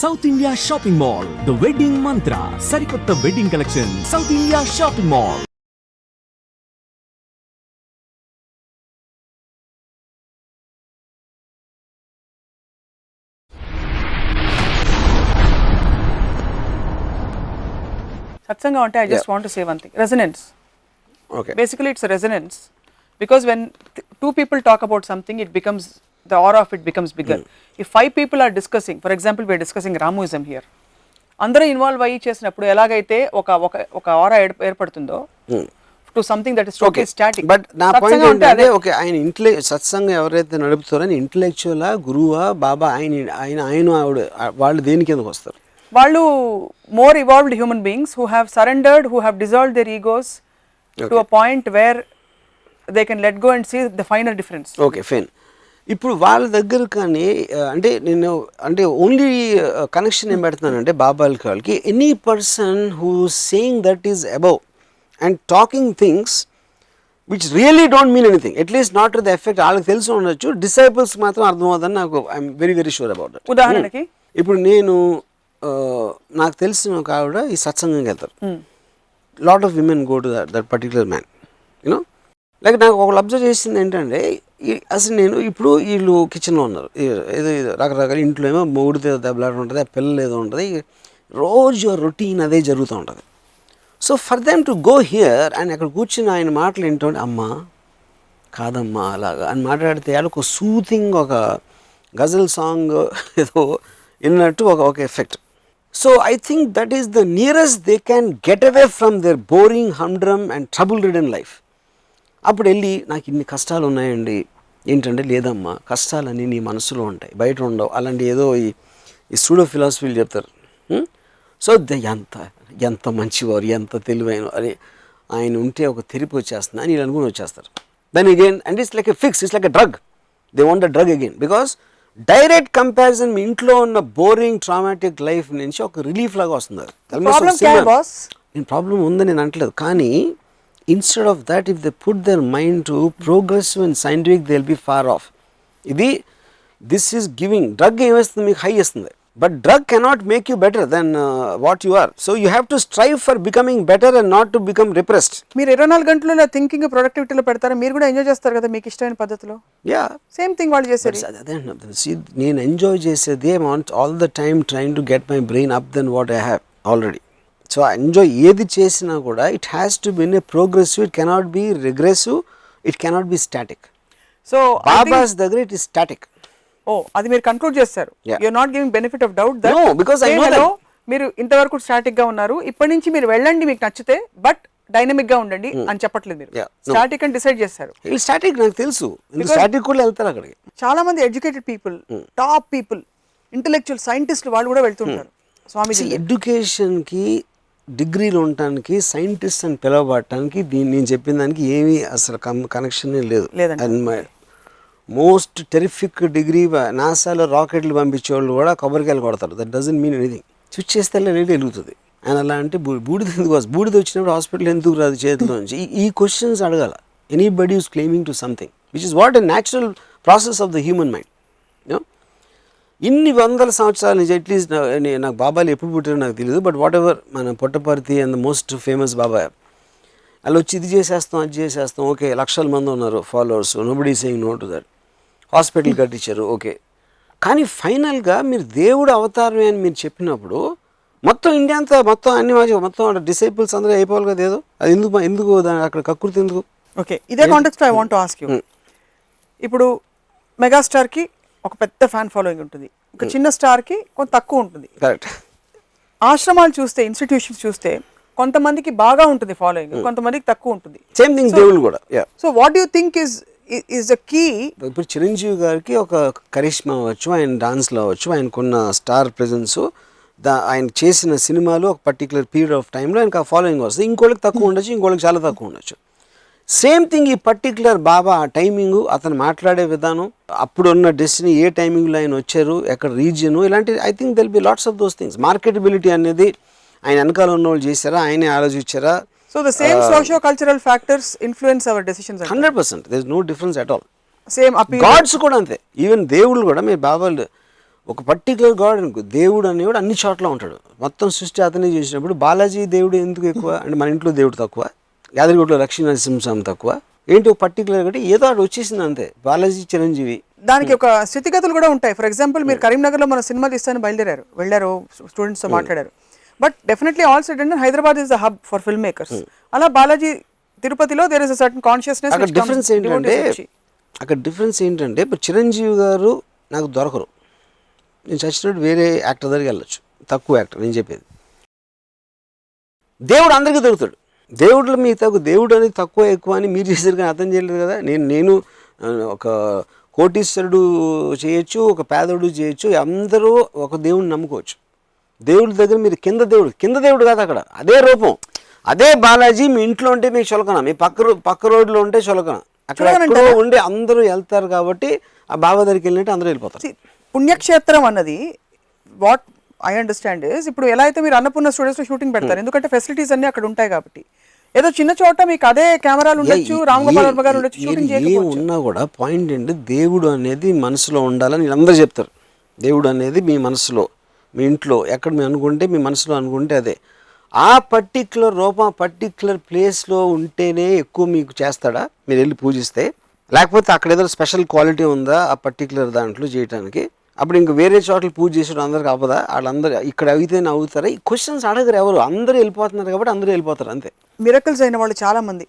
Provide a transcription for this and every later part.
South India Shopping Mall, The Wedding Mantra ಸರಿಕೊತ್ತ Wedding Collection, South India Shopping Mall. Satsang I just want to say one thing. Resonance. Okay. Basically, it's resonance. Because when two people talk about something, it becomes the aura of it becomes bigger. If five people are discussing for example we're discussing ramuism here. అందరూ involve అయ్యి చేసినప్పుడు ఎలాగైతే ఒక ఒక ఒక ఆరా ఏర్పడుతుందో to something that is okay static but నా point ఏంటంటే ఓకే ఆయన ఇంటలే సత్సంగం ఎవరైతే నడుపుతారో ఆయన ఇంటలెక్చువలా గురువా బాబా ఆయన ఆయన ఆయన ఆవిడ వాళ్ళు దేని కిందకు వస్తారు? వాళ్ళు more evolved human beings who have surrendered who have dissolve their egos to a point where they can let go and see the final difference okay fine ఇప్పుడు వాళ్ళ దగ్గర కానీ అంటే నేను అంటే ఓన్లీ కనెక్షన్ ఏం పెడుతున్నానంటే బాబాలకి వాళ్ళకి any person who saying that is above and talking things which really don't mean anything at least not the effect వాళ్ళకి తెలిసి ఉండొచ్చు డిసైపుల్స్ మాత్రం అర్థమవుతుందని నాకు I'm very very sure about that ఉదాహరణకి? ఇప్పుడు నేను నాకు తెలిసిన ఒక ఆవిడ ఈ సత్సంగంకి వెళ్తారు. Lot of women go to that that particular man you know like నాకు ఒకళ్ళు అబ్జర్వ్ చేసింది ఏంటంటే ఈ- అసలు నేను ఇప్పుడు వీళ్ళు కిచెన్లో ఉన్నారు. ఏదో ఏదో రకరకాల ఇంట్లో ఏమో మొగుడితో దెబ్బలాట ఉంటుంది ఆ పిల్లలు ఏదో ఉంటుంది రోజు రొటీన్ అదే జరుగుతూ ఉంటుంది. So for them to go here and అక్కడ కూర్చుని ఆయన మాటలు ఏంటంటే అమ్మా కాదమ్మా అలాగా అని మాట్లాడితే వాళ్ళకి ఒక సూతింగ్ ఒక గజల్ సాంగ్ ఏదో విన్నట్టు ఒక ఒక effect so I think that is the nearest they can get away from their boring humdrum and trouble ridden life అప్పుడు వెళ్ళి నాకు ఇన్ని కష్టాలు ఉన్నాయండి ఏంటంటే లేదమ్మా కష్టాలన్నీ నీ మనసులో ఉంటాయి. బయట ఉండవు. అలాంటి ఏదో ఈ ఈ సూడో ఫిలాసఫీలు చెప్తారు. సో ద ఎంత ఎంత మంచివారు ఎంత తెలివైన అని ఆయన ఉంటే ఒక తెరిపి వచ్చేస్తుంది అని వీళ్ళు అనుకుని వచ్చేస్తారు. Then again and it's like a fix it's like a drug they want a drug again because direct comparison మీ ఇంట్లో ఉన్న బోరింగ్ ట్రామాటిక్ లైఫ్ నుంచి ఒక రిలీఫ్ లాగా వస్తుంది? నేను ప్రాబ్లం ఉందని నేను అంటలేదు కానీ instead of that if they put their mind to progressive and scientific they will be far off ఇది దిస్ ఈస్ గివింగ్ డ్రగ్ ఏమేస్తుంది మీకు హై ఇస్తుంది but drug cannot make you better than what you are so you have to strive for becoming better and not to become repressed మీరు ఇరవై నాలుగు గంటలలో thinking ప్రొడక్టివిటీలో పెడతారా? మీరు కూడా ఎంజాయ్ చేస్తారు కదా మీకు ఇష్టమైన పద్ధతిలో? యా సేమ్ థింగ్ వాళ్ళు చేసేది. అదే see నేను ఎంజాయ్ చేసేది all the time trying to get my brain up than what I have already so enjoy ఏది చేసినా కూడా it has to be in a progressive it cannot be regressive it cannot be static so babas దగ్గర it is static oh అది మీరు conclude చేస్తారు. You're not giving benefit of doubt because I know that. మీరు ఇంతవరకు స్టాటిక్గా ఉన్నారు. ఇప్పటి నుంచి మీరు వెళ్ళండి మీకు నచ్చితే బట్ డైనమిక్గా ఉండండి అని చెప్పట్లేదు మీరు. Hmm. స్టాటిక్ అని డిసైడ్ చేస్తారు. స్టాటిక్ నాకు తెలుసు. స్టాటిక్ కూడా వెళ్తారు అక్కడికి. చాలా మంది educated people Hmm. Top people intellectual సైంటిస్టులు వాళ్ళు కూడా వెళ్తుంటారు. స్వామీజీ. ఎడ్యుకేషన్కి డిగ్రీలు ఉండటానికి సైంటిస్ట్ అని పిలవబడటానికి దీన్ని నేను చెప్పిన దానికి ఏమీ అసలు కనెక్షన్ లేదు. మోస్ట్ టెరిఫిక్ డిగ్రీ నాసాలో రాకెట్లు పంపించే వాళ్ళు కూడా కొబ్బరికాయలు కొడతారు. That doesn't mean anything switch చేస్తే రేట్ వెలుగుతుంది. ఆయన అలా అంటే బూడిద ఎందుకు వస్తుంది? బూడిద వచ్చినప్పుడు హాస్పిటల్ ఎందుకు రాదు చేతిలో నుంచి? ఈ- క్వశ్చన్స్ అడగాల. Anybody is claiming to something which is what a natural process of the human mind ఇన్ని వందల సంవత్సరాల నుంచి అట్లీస్ట్ నాకు బాబాలు ఎప్పుడు పుట్టారో నాకు తెలియదు బట్ వాట్ ఎవర్ మన Puttaparthi and the most famous Baba అలా వచ్చి ఇది చేసేస్తాం అది చేసేస్తాం ఓకే లక్షల మంది ఉన్నారు followers nobody saying no to that hospital కట్టించారు ఓకే కానీ ఫైనల్గా మీరు దేవుడు అవతారమే అని మీరు చెప్పినప్పుడు మొత్తం ఇండియా అంతా మొత్తం అన్ని మొత్తం డిసైపుల్స్ అందరూ అయిపోవాలి కదా ఏదో? అది ఎందుకు ఎందుకు దాని అక్కడ కకృతి ఎందుకు? ఓకే ఇదే context I want ask you ఇప్పుడు మెగాస్టార్కి ఒక పెద్ద ఫ్యాన్ ఫాలోయింగ్ ఉంటుంది. ఒక చిన్న స్టార్కి కొంత తక్కువ ఉంటుంది. కరెక్ట్ ఆశ్రమాలు చూస్తే ఇన్స్టిట్యూషన్స్ చూస్తే కొంతమందికి బాగా ఉంటుంది ఫాలోయింగ్ కొంతమందికి తక్కువ ఉంటుంది. సేమ్ థింగ్ దేవుళ్ళు కూడా yeah so what you think is is the key ఇప్పుడు చిరంజీవి గారికి ఒక కరిష్మా అవ్వచ్చు ఆయన డాన్స్లో అవ్వచ్చు ఆయనకున్న స్టార్ ప్రెజెన్స్ దా ఆయన చేసిన సినిమాలు ఒక పర్టికులర్ పీరియడ్ ఆఫ్ టైంలో ఆయనకు ఆ ఫాలోయింగ్ వస్తుంది. ఇంకోళ్ళకి తక్కువ ఉండొచ్చు ఇంకోళ్ళకి చాలా తక్కువ ఉండొచ్చు. సేమ్ థింగ్ ఈ పర్టికులర్ బాబా ఆ టైమింగ్ అతను మాట్లాడే విధానం అప్పుడున్న డెస్టినీ ఏ టైమింగ్లో ఆయన వచ్చారు ఎక్కడ రీజియన్ ఇలాంటి I think there'll be lots of those things marketability అనేది ఆయన వెనకాల ఉన్న వాళ్ళు చేశారా ఆయనే ఆలోచించారా? So the same socio cultural factors influence our decisions hundred percent there is no difference at all same gods కూడా అంతే. ఈవెన్ దేవుళ్ళు కూడా మీరు బాబాలు ఒక పర్టికులర్ గాడ్ అనుకో దేవుడు అనేవాడు అన్ని చోట్ల ఉంటాడు. మొత్తం సృష్టి అతనే చేసినప్పుడు బాలాజీ దేవుడు ఎందుకు ఎక్కువ? అంటే మన ఇంట్లో దేవుడు తక్కువ. యాదగిరిగుట్టలో లక్ష్మీ నరసింహస్వామి తక్కువ. ఏంటి పర్టికులర్ అంటే ఏదో అటు వచ్చేసింది అంతే. బాలాజీ చిరంజీవి. దానికి ఒక స్థితిగతులు కూడా ఉంటాయి. ఫర్ ఎగ్జాంపుల్ మీరు కరీంనగర్లో మన సినిమా తీస్తాను బయలుదేరారు. వెళ్ళారు స్టూడెంట్స్తో మాట్లాడారు. But definitely all sudden Hyderabad is the hub for film makers అలా బాలాజీ తిరుపతిలో దేర్ ఇస్ సర్టన్ కాన్షియస్నెస్ అక్కడ డిఫరెన్స్ ఏంటంటే అక్కడ డిఫరెన్స్ ఏంటంటే ఇప్పుడు చిరంజీవి గారు నాకు దొరకరు. నేను చచ్చినట్టు వేరే యాక్టర్ దగ్గరికి వెళ్ళొచ్చు. తక్కువ యాక్టర్ నేను చెప్పేది. దేవుడు అందరికీ దొరుకుతాడు. దేవుడు మీ తక్కువ దేవుడు అనేది తక్కువ ఎక్కువ అని మీరు చేశారు కానీ అర్థం చేయలేదు కదా. నేను నేను ఒక కోటీశ్వరుడు చేయొచ్చు ఒక పేదోడు చేయొచ్చు అందరూ ఒక దేవుడిని నమ్ముకోవచ్చు. దేవుడి దగ్గర మీరు కింద దేవుడు కింద దేవుడు కాదు అక్కడ అదే రూపం. అదే బాలాజీ మీ ఇంట్లో ఉంటే మీకు చులకన మీ పక్క పక్క రోడ్లో ఉంటే చులకన. అక్కడ ఉండి అందరూ వెళ్తారు కాబట్టి ఆ బాబా దగ్గరికి వెళ్ళినట్టు అందరూ వెళ్ళిపోతారు. పుణ్యక్షేత్రం అన్నది వాట్ ఐ అండర్స్టాండ్ ఇప్పుడు ఎలా అయితే మీరు అన్నపూర్ణ స్టూడియోస్లో షూటింగ్ పెడతారు ఎందుకంటే ఫెసిలిటీస్ అన్ని అక్కడ ఉంటాయి కాబట్టి. ఏదో చిన్న చోట మీకు అదే కెమెరాలు ఉండొచ్చు రామ్ గోపాల్ వర్మ గారు ఉండొచ్చు షూటింగ్ ఏ చేయకపోవచ్చు ఉన్నా కూడా పాయింట్ ఏంటి? దేవుడు అనేది మనసులో ఉండాలని వీళ్ళందరూ చెప్తారు. దేవుడు అనేది మీ మనసులో మీ ఇంట్లో ఎక్కడ మీ అనుకుంటే మీ మనసులో అనుకుంటే అదే. ఆ పర్టిక్యులర్ రూపం పర్టిక్యులర్ ప్లేస్లో ఉంటేనే ఎక్కువ మీకు చేస్తాడా? మీరు వెళ్ళి పూజిస్తే? లేకపోతే అక్కడ ఏదో స్పెషల్ క్వాలిటీ ఉందా ఆ పర్టిక్యులర్ దాంట్లో చేయడానికి అప్పుడు ఇంక వేరే చోట్ల పూజ చేసడం అందరికి అవ్వదా? వాళ్ళందరూ ఇక్కడ అయితేనే అవుతారా? ఈ క్వశ్చన్స్ అడగరు ఎవరు. అందరూ వెళ్ళిపోతున్నారు కాబట్టి అందరూ వెళ్ళిపోతారు అంతే. మిరకల్స్ అయిన వాళ్ళు చాలా మంది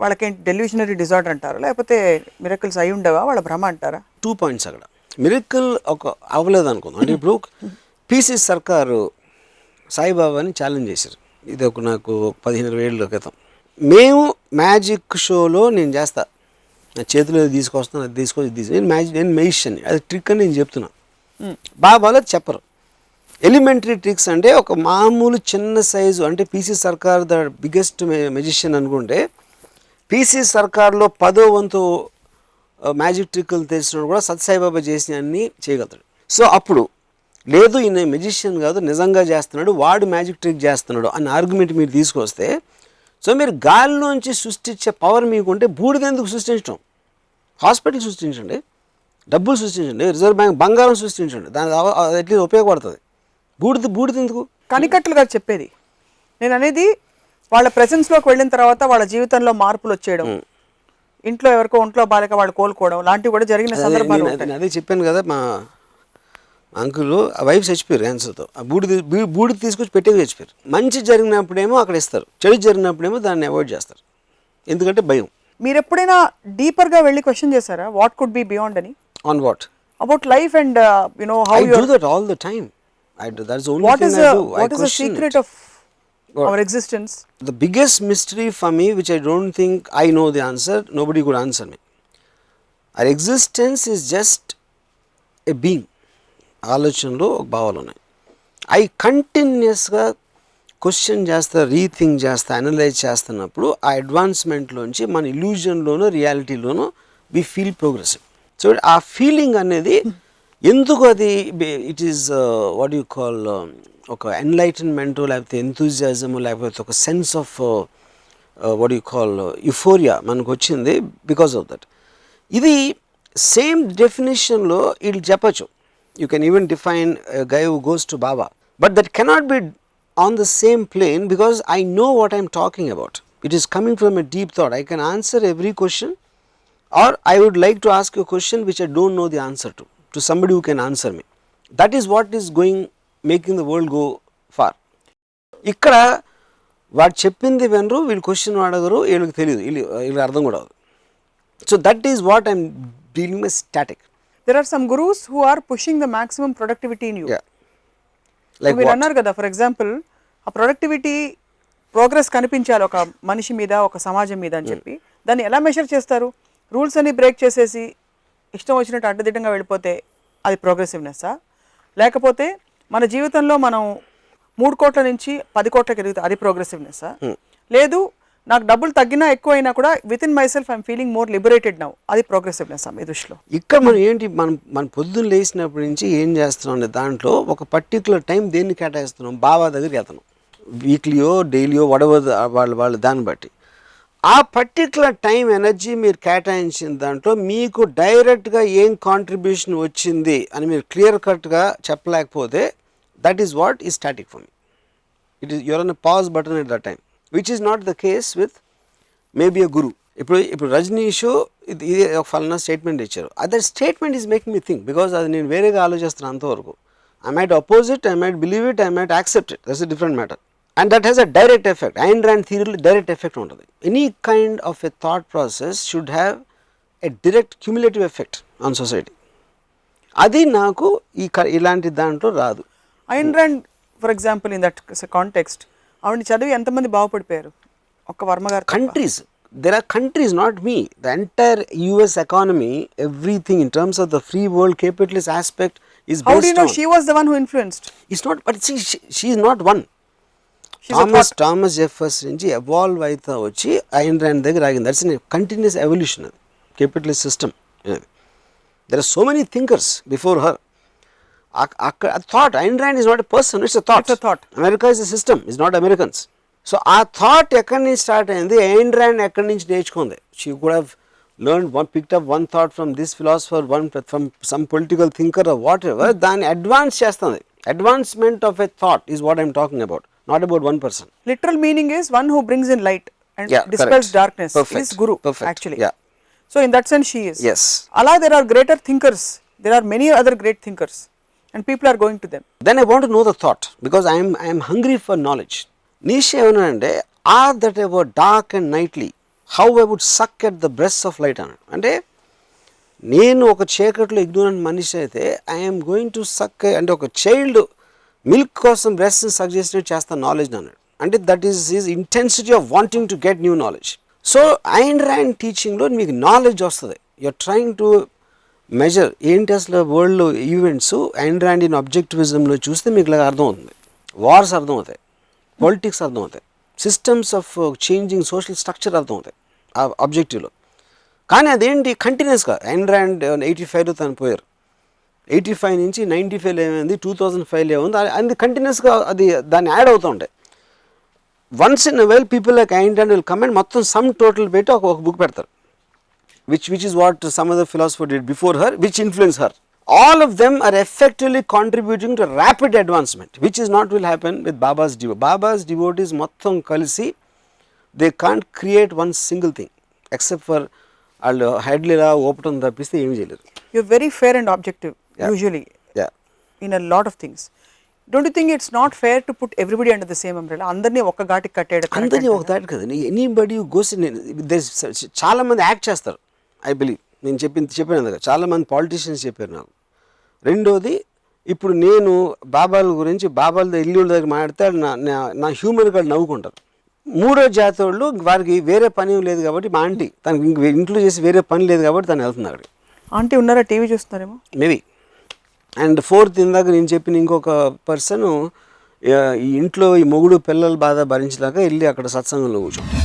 వాళ్ళకేంటి డెలివిషనరీ డిజార్డర్ అంటారా? లేకపోతే మిరకల్స్ అయి ఉండవా? వాళ్ళ భ్రమ అంటారా? టూ పాయింట్స్ అక్కడ. మిరకల్ ఒక అవ్వలేదు అనుకుందాం. అంటే ఇప్పుడు పీసీ సర్కారు సాయిబాబాని ఛాలెంజ్ చేశారు. ఇది ఒక నాకు పదిహేను ఇరవై ఏళ్ళ క్రితం. మేము మ్యాజిక్ షోలో నేను చేస్తా. నా చేతిలో తీసుకొస్తాను అది తీసుకొచ్చి తీసుకు. నేను మ్యాజిక్ నేను మెయిషన్ అది ట్రిక్ అని నేను చెప్తున్నా. బాబాలో అది చెప్పరు. ఎలిమెంటరీ ట్రిక్స్ అంటే ఒక మామూలు చిన్న సైజు అంటే PC Sarkar the biggest magician అనుకుంటే పీసీ సర్కార్లో పదో వంతు మ్యాజిక్ ట్రిక్కులు తెలిసినప్పుడు కూడా సత్సాయిబాబా చేసిన అన్ని చేయగలుగుతాడు. సో అప్పుడు లేదు ఈయన మెజిషియన్ కాదు నిజంగా చేస్తున్నాడు వాడు మ్యాజిక్ ట్రిక్ చేస్తున్నాడు అనే ఆర్గ్యుమెంట్ మీరు తీసుకొస్తే సో మీరు గాలిలోంచి సృష్టించే పవర్ మీకుంటే బూడిద ఎందుకు సృష్టించడం హాస్పిటల్ సృష్టించండి డబ్బులు సృష్టించండి రిజర్వ్ బ్యాంక్ బంగారం సృష్టించండి. దాని అట్లీస్ట్ ఉపయోగపడుతుంది. బూడిద బూడిద ఎందుకు? కనికట్లు గారు చెప్పేది నేను అనేది వాళ్ళ presence లోకి వెళ్ళిన తర్వాత వాళ్ళ జీవితంలో మార్పులు వచ్చేయడం ఇంట్లో ఎవరికో ఒంట్లో బాలేక వాళ్ళు కోలుకోవడం లాంటివి కూడా జరిగిన సందర్భాలు అదే- చెప్పాను కదా మా అంకుల్ ఆ వైఫ్ చచ్చిపోయారు క్యాన్సర్తో. ఆ బూడిద బూ- బూడిద తీసుకొచ్చి పెట్టేది చచ్చిపోయారు. మంచి జరిగినప్పుడేమో అక్కడ ఇస్తారు చెడు జరిగినప్పుడేమో దాన్ని అవాయిడ్ చేస్తారు. ఎందుకంటే భయం. మీరు ఎప్పుడైనా డీపర్గా వెళ్ళి క్వశ్చన్ చేశారా వాట్ కుడ్ బి బియాండ్ అని? On what about life and you know how I your do that all the time I do that's only what I I what is the secret of our existence the biggest mystery for me, which I don't think I know the answer, nobody could answer me. Our existence is just a being. ఆలోచనలు ఒక భావాలు ఉన్నాయి. అవి కంటిన్యూస్గా question చేస్తా rethink చేస్తా analyse చేస్తున్నప్పుడు ఆ అడ్వాన్స్మెంట్లోంచి మన ఇల్యూజన్లోనూ రియాలిటీలోనూ వి ఫీల్ ప్రోగ్రెసివ్. సో ఆ ఫీలింగ్ అనేది ఎందుకు అది it is what you call ఒక ఎన్లైటన్మెంట్ లేకపోతే ఎంతూజియాజం లేకపోతే ఒక sense of what you call euphoria మనకు వచ్చింది బికాస్ ఆఫ్ దట్. ఇది సేమ్ డెఫినేషన్లో వీళ్ళు చెప్పచ్చు. You can even define guy goes to Baba. But that cannot be On the same plane because I know what I'm talking about it is coming from a deep thought I can answer every question or I would like to ask you a question which I don't know the answer to, to somebody who can answer me. That is what is going, making the world go far. ఇక్కడ వాడు చెప్పింది వినరు వీళ్ళు question అడగరు వీళ్ళకి తెలియదు వీళ్ళు వీళ్ళకి అర్థం కూడా అవ్వదు so that is what I'm dealing my static there are some gurus who are pushing the maximum productivity in you like మీరు అన్నారు కదా ఫర్ ఎగ్జాంపుల్ ఆ ప్రొడక్టివిటీ ప్రోగ్రెస్ కనిపించాలి ఒక మనిషి మీద ఒక సమాజం మీద అని చెప్పి. దాన్ని ఎలా మెషర్ చేస్తారు? రూల్స్ అన్ని బ్రేక్ చేసేసి ఇష్టం వచ్చినట్టు అడ్డదిడ్డంగా వెళ్ళిపోతే అది ప్రోగ్రెసివ్నెస్సా లేకపోతే మన జీవితంలో మనం మూడు కోట్ల నుంచి పది కోట్లకి ఎదుగుతా అది ప్రోగ్రెసివ్నెస్సా లేదు నాకు డబ్బులు తగ్గినా ఎక్కువ అయినా కూడా within myself I'm feeling more liberated now అది ప్రోగ్రెసివ్నెస్ మీ దృష్టిలో. ఇక్కడ మనం ఏంటి మనం మన పొద్దున్న లేచినప్పటి నుంచి ఏం చేస్తున్నాం దాంట్లో ఒక పర్టికులర్ టైం దేన్ని కేటాయిస్తున్నాం? బాబా దగ్గరికి వెళ్తున్నాం. వీక్లీయో డైలీయో వడవ వాళ్ళ వాళ్ళు దాన్ని బట్టి. ఆ పర్టికులర్ టైం ఎనర్జీ మీరు కేటాయించిన దాంట్లో మీకు డైరెక్ట్గా ఏం కాంట్రిబ్యూషన్ వచ్చింది అని మీరు క్లియర్ కట్గా చెప్పలేకపోతే that is what is static for me it is your unpause button at the time which is not the case with maybe a guru ఇప్పుడు ఇప్పుడు రజనీష్ ఇది ఇది ఒక ఫలానా స్టేట్మెంట్ ఇచ్చారు other statement is making me think because అది నేను వేరేగా ఆలోచిస్తున్నాను అంతవరకు I might oppose it I might believe it I might accept it that's different matter and that has a direct effect Ayn Rand థియరీలో direct effect ఉంటుంది any kind of a thought process should have a direct cumulative effect on society అది నాకు ఈ క- ఇలాంటి దాంట్లో రాదు Ayn Rand for example in that context ఆవిడని చదివి ఎంతమంది బాగుపడిపోయారు ఒక్క వర్మ గారు countries there are countries not me the entire us economy everything in terms of the free world capitalist aspect is How do you based know on she was the one who influenced? it's not but see she, she is not one She's thought. Thomas Jefferson నుంచి evolve అవుతా వచ్చి Ayn Rand దగ్గర ఆగింది that's continuous evolution అది capitalist system there are so many thinkers before her అక్కడ thought Ayn Rand is not a person it's thought It's a thought. America is a system is not Americans so ఆ thought ఎక్కడి నుంచి start అయింది Ayn Rand ఎక్కడి నుంచి నేర్చుకుంది she could have learn one picked up one thought from this philosopher one from some political thinker whatever దాన్ని advance చేస్తుంది advancement of a thought is what I'm talking about not about one person Literal meaning is one who brings in light and Yeah, dispels correct. darkness Perfect. is Guru Perfect. actually. Yeah. So in that sense she is. Yes. Allah there are greater thinkers. There are many other great thinkers and people are going to them then I want know the thought because I'm I'm hungry for knowledge Nietzsche ఏమన్నాడంటే are that ever dark and nightly how I would suck at the breast of light అన్నాడు అంటే నేను ఒక చీకట్లో ignorant మనిషి అయితే I'm going to suck అంటే ఒక చైల్డ్ మిల్క్ కోసం బ్రెస్ట్ సక్ చేసినట్టు చేస్తాను నాలెడ్జ్ అన్నాడు. అంటే that is is intensity of wanting to get new knowledge so Ayn Rand టీచింగ్లో మీకు నాలెడ్జ్ వస్తుంది. యూఆర్ ట్రయింగ్ టు మెజర్ ఏంటి అసలు వరల్డ్లో ఈవెంట్స్ అండ్ ర్యాండ్ ఇన్ ఆబ్జెక్టివిజంలో చూస్తే మీకు ఇలా అర్థమవుతుంది. వార్స్ అర్థమవుతాయి. పొలిటిక్స్ అర్థమవుతాయి. Systems of changing social structure అర్థమవుతాయి. ఆ అబ్జెక్టివ్లో కానీ అదేంటి? కంటిన్యూస్గా అండ్ ఎయిటీ ఫైవ్లో తను పోయారు. ఎయిటీ ఫైవ్ నుంచి నైంటీ ఫైవ్ ఏమైంది? టూ థౌజండ్ ఫైవ్ ఏముంది? అది- కంటిన్యూస్గా అది దాన్ని యాడ్ అవుతూ ఉంటాయి. Once in well people like Ayn and will comment మొత్తం సమ్ టోటల్ పెట్టి ఒక ఒక బుక్ పెడతారు. Which which is what some other philosopher did before her, which influenced her. All of them are effectively contributing to rapid advancement, which is not will happen with Baba's devotees. Baba's devotees మొత్తం కలిసి they can't create one single thing except for వాళ్ళు హెడ్లు ఇలా ఓపటం తప్పిస్తే ఏమి చేయలేరు You're very fair and objective Yeah. usually yeah in a lot of things. Don't you think it's not fair to put everybody under the same umbrella? అందరినీ ఒక్క ఘాటికి కట్టేయడం అందరినీ ఒక? దాటి కదండి ఎనీబడి గోస్ చాలా మంది యాక్ట్ చేస్తారు ఐ బిలీవ్ నేను చెప్పింది చెప్పాను కదా చాలా మంది పాలిటీషియన్స్ చెప్పారు నాకు. రెండోది ఇప్పుడు నేను బాబాల గురించి బాబాల ఇల్లు దగ్గర మాట్లాడితే నా నా- నా హ్యూమర్ వాళ్ళు నవ్వుకుంటారు. మూడో జాతి వాళ్ళు వారికి వేరే పని లేదు కాబట్టి మా ఆంటీ తనకి ఇంట్లో చేసి వేరే పని లేదు కాబట్టి తను వెళ్తుంది అక్కడికి. ఆంటీ ఉన్నారా టీవీ చూస్తున్నారేమో? మేబీ అండ్ ఫోర్త్ ఇందాక నేను చెప్పిన ఇంకొక పర్సన్ ఈ ఇంట్లో ఈ మొగుడు పిల్లల బాధ భరించలేక వెళ్ళి అక్కడ సత్సంగంలో కూర్చుంటారు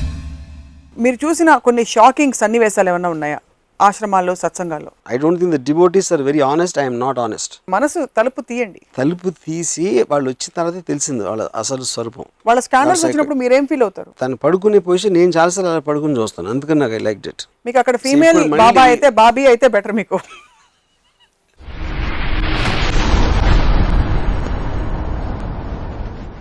మీరు చూసిన కొన్ని షాకింగ్ సన్నివేశాలు ఏమైనా ఉన్నాయా? ఆశ్రమాల్లో సత్సంగాల్లో? I don't think the devotees are very honest I'm not honest మనసు తలుపు తీయండి. తలుపు తీసి వాళ్ళు వచ్చిన తర్వాత తెలిసింది వాళ్ళ అసలు స్వరూపం. వాళ్ళ స్కానర్స్ వచ్చినప్పుడు మీరేం ఫీల్ అవుతారు? తను పడుకునే పొజిషన్ నేను చాలాసార్లు అలా పడుకుని చూస్తాను. అందుకని నాకు ఐ లైక్ ఇట్ మీకు అక్కడ ఫీమేల్ బాబా అయితే బాబీ అయితే బెటర్ మీకు.